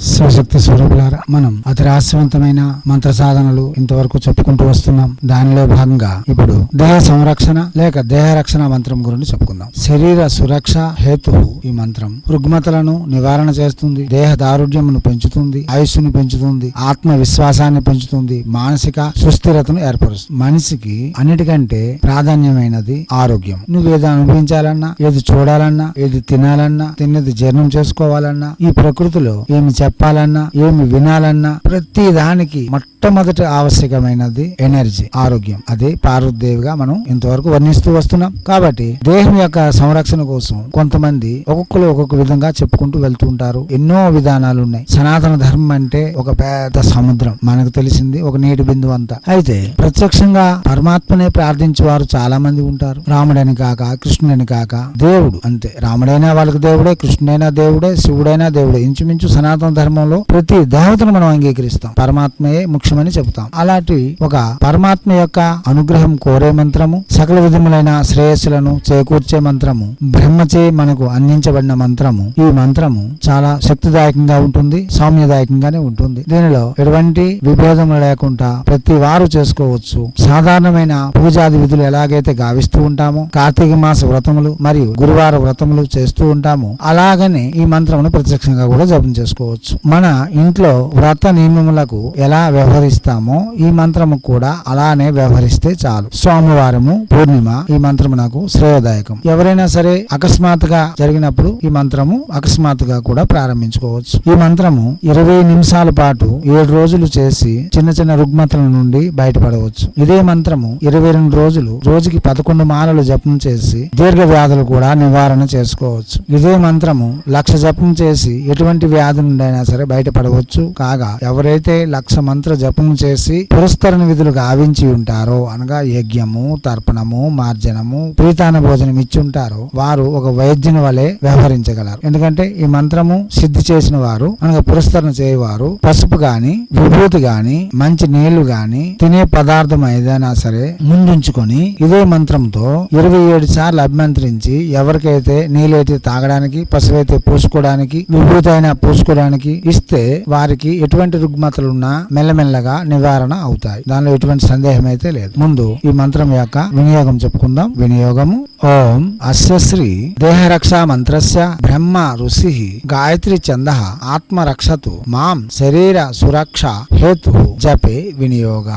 శివశక్తి స్వరూపులారా మనం అతి రహస్యవంతమైన మంత్ర సాధనలు ఇంతవరకు చెప్పుకుంటూ వస్తున్నాం. దానిలో భాగంగా ఇప్పుడు దేహ సంరక్షణ లేక దేహ రక్షణ మంత్రం గురించి చెప్పుకుందాం. శరీర సురక్ష హేతు ఈ మంత్రం రుగ్మతలను నివారణ చేస్తుంది దేహ దారుఢ్యమును పెంచుతుంది ఆయుస్సును పెంచుతుంది ఆత్మ విశ్వాసాన్ని పెంచుతుంది మానసిక సుస్థిరతను ఏర్పరుస్తుంది. మనిషికి అన్నిటికంటే ప్రాధాన్యమైనది ఆరోగ్యం. నువ్వు ఏది అనుభవించాలన్నా ఏది చూడాలన్నా ఏది తినాలన్నా తిన్నది జీర్ణం చేసుకోవాలన్నా ఈ ప్రకృతిలో ఏమి చెప్పాలన్నా ఏమి వినాలన్నా ప్రతి దానికి మొట్టమొదటి ఆవశ్యకమైనది ఎనర్జీ ఆరోగ్యం. అది పార్వతీదేవిగా మనం ఇంతవరకు వర్ణిస్తూ వస్తున్నాం. కాబట్టి దేహం యొక్క సంరక్షణ కోసం కొంతమంది ఒక్కొక్కరు ఒక్కొక్క విధంగా చెప్పుకుంటూ వెళ్తూ ఉంటారు. ఎన్నో విధానాలు ఉన్నాయి. సనాతన ధర్మం అంటే ఒక పెద్ద సముద్రం. మనకు తెలిసింది ఒక నీటి బిందువు అంతా. అయితే ప్రత్యక్షంగా పరమాత్మనే ప్రార్థించే వారు చాలా మంది ఉంటారు. రాముడని కాక కృష్ణుడని కాక దేవుడు అంతే. రాముడైనా వాళ్ళకి దేవుడే కృష్ణుడైనా దేవుడే శివుడైనా దేవుడే. ఇంచుమించు సనాతన ధర్మంలో ప్రతి దేవతను మనం అంగీకరిస్తాం. పరమాత్మయే ముఖ్యమని చెబుతాం. అలాంటి ఒక పరమాత్మ యొక్క అనుగ్రహం కోరే మంత్రము సకల విధములైన శ్రేయస్సులను చేకూర్చే మంత్రము బ్రహ్మచే మనకు అందించబడిన మంత్రము ఈ మంత్రము చాలా శక్తిదాయకంగా ఉంటుంది సౌమ్యదాయకంగానే ఉంటుంది. దీనిలో ఎటువంటి విభేదములు లేకుండా ప్రతి వారు చేసుకోవచ్చు. సాధారణమైన పూజాది విధులు ఎలాగైతే గావిస్తూ ఉంటామో కార్తీక మాస వ్రతములు మరియు గురువార వ్రతములు చేస్తూ ఉంటామో అలాగనే ఈ మంత్రమును ప్రత్యక్షంగా కూడా జపం చేసుకోవచ్చు. మన ఇంట్లో వ్రత నియమములకు ఎలా వ్యవహరిస్తామో ఈ మంత్రము కూడా అలానే వ్యవహరిస్తే చాలు. సోమవారము పూర్ణిమ ఈ మంత్రము నాకు శ్రేయదాయకం. ఎవరైనా సరే అకస్మాత్తుగా జరిగినప్పుడు ఈ మంత్రము అకస్మాత్తుగా కూడా ప్రారంభించుకోవచ్చు. ఈ మంత్రము ఇరవై నిమిషాల పాటు ఏడు రోజులు చేసి చిన్న చిన్న రుగ్మతల నుండి బయటపడవచ్చు. ఇదే మంత్రము ఇరవై రెండు రోజులు రోజుకి పదకొండు మాలలు జపం చేసి దీర్ఘ వ్యాధులు కూడా నివారణ చేసుకోవచ్చు. ఇదే మంత్రము లక్ష జపం చేసి ఎటువంటి వ్యాధి అయినా సరే బయటపడవచ్చు. కాగా ఎవరైతే లక్ష మంత్ర జపం చేసి పురస్కరణ విధులు గావించి ఉంటారో అనగా యజ్ఞము తర్పణము మార్జనము ప్రీతాన భోజనం ఇచ్చి ఉంటారో వారు ఒక వైద్యుని వలె వ్యవహరించగలరు. ఎందుకంటే ఈ మంత్రము సిద్ధి చేసిన వారు అనగా పురస్కరణ చేయవారు పసుపు గాని విభూతి గాని మంచి నీళ్ళు గాని తినే పదార్థం ఏదైనా సరే ముందుంచుకొని ఇదే మంత్రంతో ఇరవై ఏడు సార్లు అభ్యంతరించి ఎవరికైతే నీళ్ళైతే తాగడానికి పసుపు అయితే పూసుకోవడానికి విభూతి అయినా పూసుకోవడానికి ఇస్తే వారికి ఎటువంటి రుగ్మతలున్నా మెల్లమెల్లగా నివారణ అవుతాయి. దానిలో ఎటువంటి సందేహం అయితే లేదు. ముందు ఈ మంత్రం యొక్క వినియోగం చెప్పుకుందాం. వినియోగము ఓం అస్య శ్రీ దేహరక్షా మంత్రస్య బ్రహ్మ ఋషి గాయత్రి చంద ఆత్మరక్షతు మాం శరీర సురక్ష హేతు జపే వినియోగ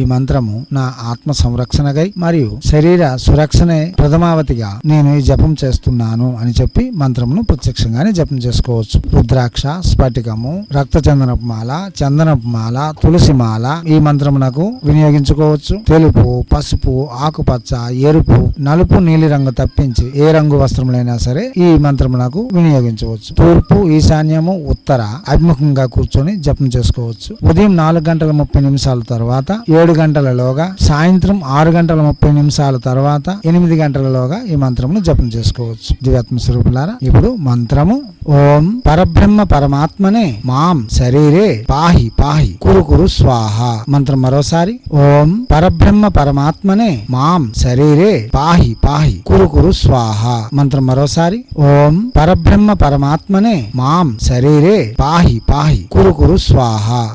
ఈ మంత్రము నా ఆత్మ సంరక్షణకై మరియు శరీర సురక్షణే ప్రథమావతిగా నేను ఈ జపం చేస్తున్నాను అని చెప్పి మంత్రమును ప్రత్యక్షంగానే జపం చేసుకోవచ్చు. రుద్రాక్ష స్ఫటికము రక్త చందనపు మాల చందనపు మాల తులసి మాల ఈ మంత్రమునకు వినియోగించుకోవచ్చు. తెలుపు పసుపు ఆకుపచ్చ ఎరుపు నలుపు నీలి రంగు తప్పించి ఏ రంగు వస్త్రములైనా సరే ఈ మంత్రమునకు వినియోగించవచ్చు. తూర్పు ఈశాన్యము ఉత్తర అభిముఖంగా కూర్చొని జపం చేసుకోవచ్చు. ఉదయం నాలుగు గంటల ముప్పై నిమిషాల తర్వాత ఏడు గంటలలోగా సాయంత్రం ఆరు గంటల ముప్పై నిమిషాల తర్వాత ఎనిమిది గంటలలోగా ఈ మంత్రమును జపం చేసుకోవచ్చు. దివ్యాత్మ స్వరూపులారా ఇప్పుడు మంత్రము ఓం పరబ్రహ్మ పరమాత్మనే మాం శరీరే పాహి పాహి కురు కురు స్వాహ. మంత్రం మరోసారి. ఓం పరబ్రహ్మ పరమాత్మనే మాం శరీరే పాహి పాహి కురు కురు స్వాహ. మంత్రం మరోసారి. ఓం పరబ్రహ్మ పరమాత్మనే మాం శరీరే పాహి పాహి కురు కురు స్వాహ.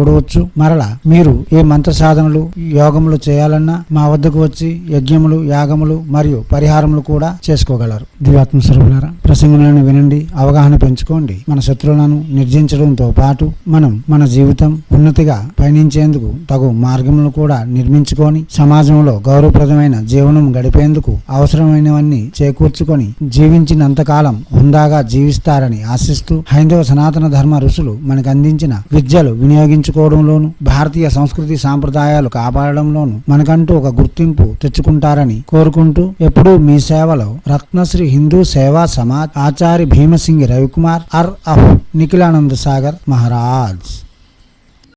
చూడవచ్చు. మరలా మీరు ఏ మంత్ర సాధనలు యోగములు చేయాలన్నా మా వద్దకు వచ్చి యజ్ఞములు యాగములు మరియు పరిహారములు కూడా చేసుకోగలరు. దివాత్మ స్వరూపులారా ప్రసంగులను వినండి అవగాహన పెంచుకోండి. మన శత్రువులను నిర్జించడంతో పాటు మనం మన జీవితం ఉన్నతిగా పయనించేందుకు తగు మార్గములను కూడా నిర్మించుకొని సమాజంలో గౌరవప్రదమైన జీవనం గడిపేందుకు అవసరమైనవన్నీ చేకూర్చుకొని జీవించినంతకాలం హుందాగా జీవిస్తారని ఆశిస్తూ హైందవ సనాతన ధర్మ ఋషులు మనకు అందించిన విద్యలు వినియోగించుకోవడంలోను భారతీయ సంస్కృతి సాంప్రదాయాలు కాపాడడంలోను మనకంటూ ఒక గుర్తింపు తెచ్చుకుంటారని కోరుకుంటూ ఎప్పుడూ మీ సేవలో రత్నశ్రీ హిందూ సేవా आचार्य भीम सिंह रविकुमार और अह निखिलानंद सागर महाराज।